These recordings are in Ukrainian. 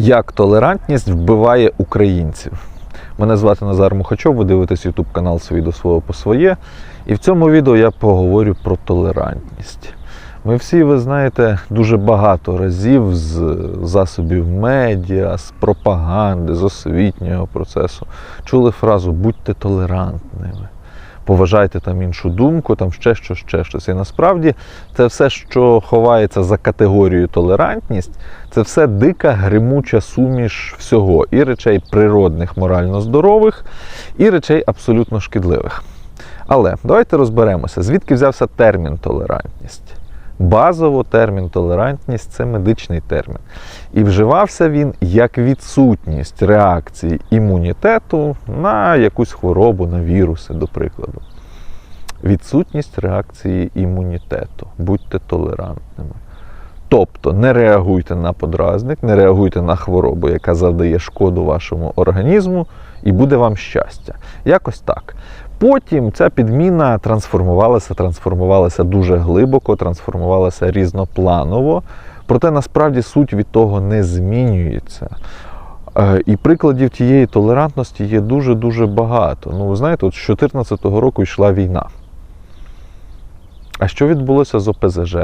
Як толерантність вбиває українців. Мене звати Назар Мухачов, ви дивитесь YouTube канал «Свій до свого по своє. І в цьому відео я поговорю про толерантність. Ми всі, ви знаєте, дуже багато разів з засобів медіа, з пропаганди, з освітнього процесу чули фразу будьте толерантними. Поважайте там іншу думку, там ще щось, ще щось. І насправді це все, що ховається за категорією толерантність, це все дика гримуча суміш всього і речей природних, морально здорових, і речей абсолютно шкідливих. Але давайте розберемося, звідки взявся термін толерантність. Базово термін толерантність це медичний термін. І вживався він як відсутність реакції імунітету на якусь хворобу, на віруси, до прикладу. Відсутність реакції імунітету. Будьте толерантними. Тобто не реагуйте на подразник, не реагуйте на хворобу, яка завдає шкоду вашому організму, і буде вам щастя. Якось так. Потім ця підміна трансформувалася, трансформувалася дуже глибоко, трансформувалася різнопланово. Проте насправді суть від того не змінюється. Е, І прикладів тієї толерантності є дуже-дуже багато. Ну, ви знаєте, от з 2014 року йшла війна. А що відбулося з ОПЗЖ,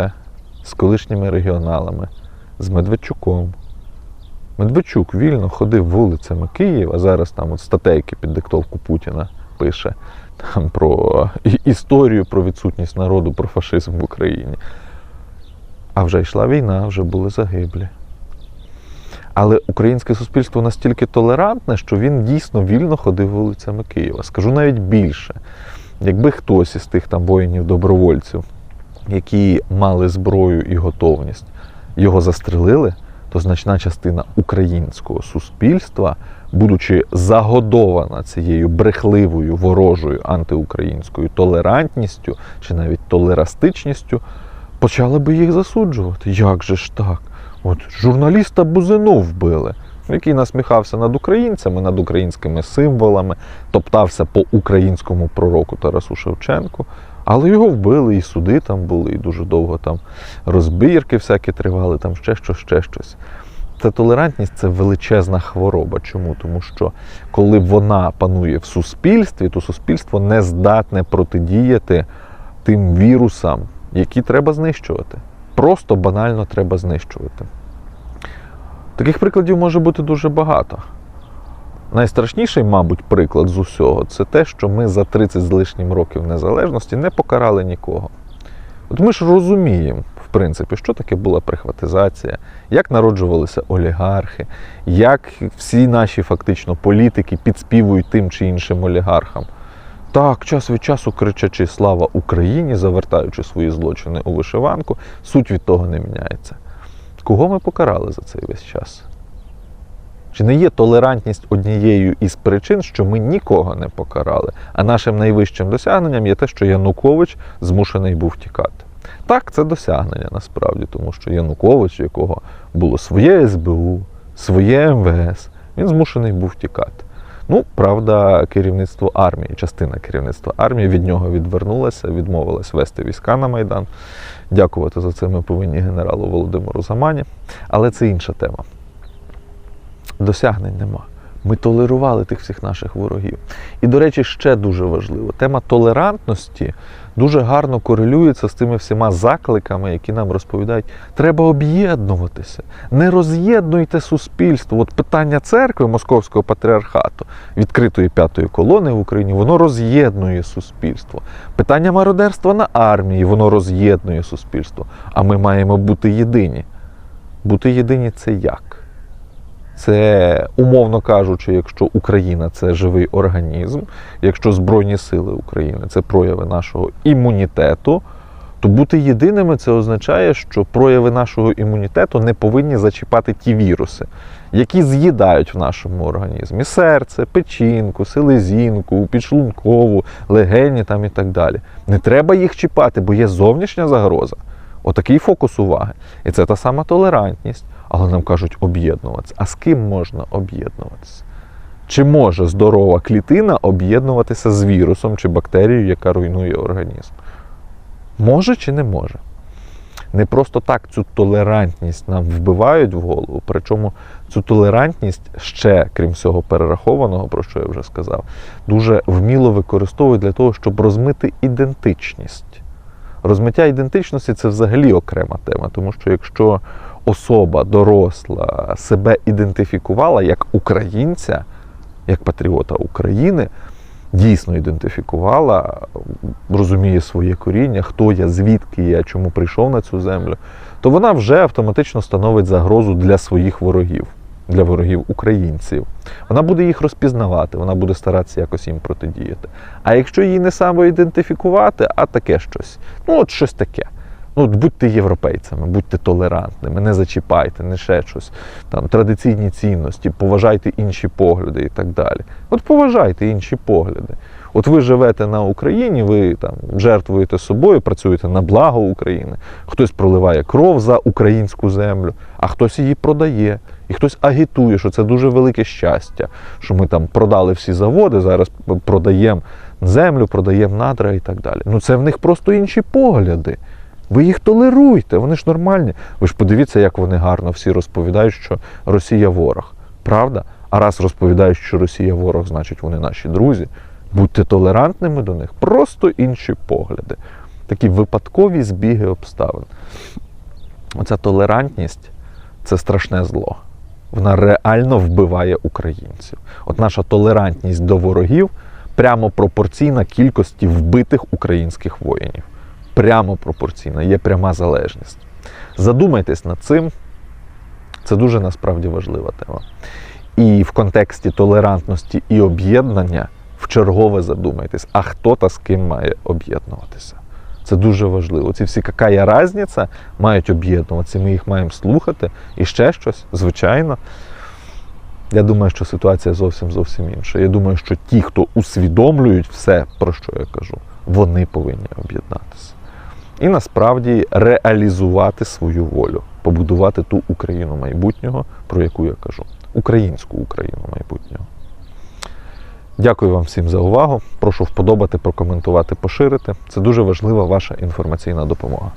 з колишніми регіоналами, з Медведчуком? Медведчук вільно ходив вулицями Києва, зараз там от статейки під диктовку Путіна пише там про історію про відсутність народу, про фашизм в Україні. А вже йшла війна, вже були загиблі. Але українське суспільство настільки толерантне, що він дійсно вільно ходив вулицями Києва. Скажу навіть більше. Якби хтось із тих там воїнів-добровольців, які мали зброю і готовність, його застрелили, то значна частина українського суспільства, будучи загодована цією брехливою ворожою антиукраїнською толерантністю чи навіть толерастичністю, почала би їх засуджувати. Як же ж так? От журналіста Бузину вбили, який насміхався над українцями, над українськими символами, топтався по українському пророку Тарасу Шевченку. Але його вбили, і суди там були, і дуже довго там розбірки всякі тривали, там ще щось, ще щось. Та толерантність це величезна хвороба. Чому? Тому що коли вона панує в суспільстві, то суспільство не здатне протидіяти тим вірусам, які треба знищувати. Просто банально треба знищувати. Таких прикладів може бути дуже багато. Найстрашніший, мабуть, приклад з усього це те, що ми за 30 з лишнім років незалежності не покарали нікого. От ми ж розуміємо, в принципі, що таке була прихватизація, як народжувалися олігархи, як всі наші фактично політики підспівують тим чи іншим олігархам. Так, час від часу кричачи Слава Україні, завертаючи свої злочини у вишиванку, суть від того не міняється. Кого ми покарали за цей весь час? Чи не є толерантність однією із причин, що ми нікого не покарали, а нашим найвищим досягненням є те, що Янукович змушений був тікати? Так, це досягнення насправді, тому що Янукович, у якого було своє СБУ, своє МВС, він змушений був тікати. Ну, правда, керівництво армії, частина керівництва армії від нього відвернулася, відмовилась вести війська на Майдан. Дякувати за це ми повинні генералу Володимиру Замані. Але це інша тема. Досягнень нема. Ми толерували тих всіх наших ворогів. І, до речі, ще дуже важливо, тема толерантності дуже гарно корелюється з тими всіма закликами, які нам розповідають, треба об'єднуватися, не роз'єднуйте суспільство. От питання церкви Московського патріархату, відкритої п'ятої колони в Україні, воно роз'єднує суспільство. Питання мародерства на армії, воно роз'єднує суспільство. А ми маємо бути єдині. Бути єдині це як? Це, умовно кажучи, якщо Україна це живий організм, якщо Збройні Сили України це прояви нашого імунітету, то бути єдиними це означає, що прояви нашого імунітету не повинні зачіпати ті віруси, які з'їдають в нашому організмі серце, печінку, селезінку, підшлункову, легені там і так далі. Не треба їх чіпати, бо є зовнішня загроза. Отакий фокус уваги. І це та сама толерантність. Але нам кажуть об'єднуватися. А з ким можна об'єднуватися? Чи може здорова клітина об'єднуватися з вірусом чи бактерією, яка руйнує організм? Може чи не може? Не просто так цю толерантність нам вбивають в голову, причому цю толерантність ще, крім всього перерахованого, про що я вже сказав, дуже вміло використовують для того, щоб розмити ідентичність. Розмиття ідентичності це взагалі окрема тема, тому що якщо особа доросла себе ідентифікувала як українця, як патріота України, дійсно ідентифікувала, розуміє своє коріння, хто я, звідки я, чому прийшов на цю землю, то вона вже автоматично становить загрозу для своїх ворогів, для ворогів українців. Вона буде їх розпізнавати, вона буде старатися якось їм протидіяти. А якщо її не самоідентифікувати, а таке щось, ну от щось таке. Ну, будьте європейцями, будьте толерантними, не зачіпайте, не ще щось. Там традиційні цінності, поважайте інші погляди і так далі. От поважайте інші погляди. От ви живете на Україні, ви там жертвуєте собою, працюєте на благо України. Хтось проливає кров за українську землю, а хтось її продає. І хтось агітує, що це дуже велике щастя, що ми там продали всі заводи, зараз продаємо землю, продаємо надра і так далі. Ну це в них просто інші погляди. Ви їх толеруйте, вони ж нормальні. Ви ж подивіться, як вони гарно всі розповідають, що Росія ворог. Правда? А раз розповідають, що Росія ворог, значить вони наші друзі. Будьте толерантними до них, просто інші погляди. Такі випадкові збіги обставин. Оця толерантність це страшне зло. Вона реально вбиває українців. От наша толерантність до ворогів прямо пропорційна кількості вбитих українських воїнів прямо пропорційна, є пряма залежність. Задумайтесь над цим, це дуже насправді важлива тема. І в контексті толерантності і об'єднання вчергове задумайтесь, а хто та з ким має об'єднуватися. Це дуже важливо. Ці всі яка різниця мають об'єднуватися, ми їх маємо слухати. І ще щось, звичайно. Я думаю, що ситуація зовсім зовсім інша. Я думаю, що ті, хто усвідомлюють все, про що я кажу, вони повинні об'єднатися. І насправді реалізувати свою волю, побудувати ту Україну майбутнього, про яку я кажу, українську Україну майбутнього. Дякую вам всім за увагу. Прошу вподобати, прокоментувати, поширити. Це дуже важлива ваша інформаційна допомога.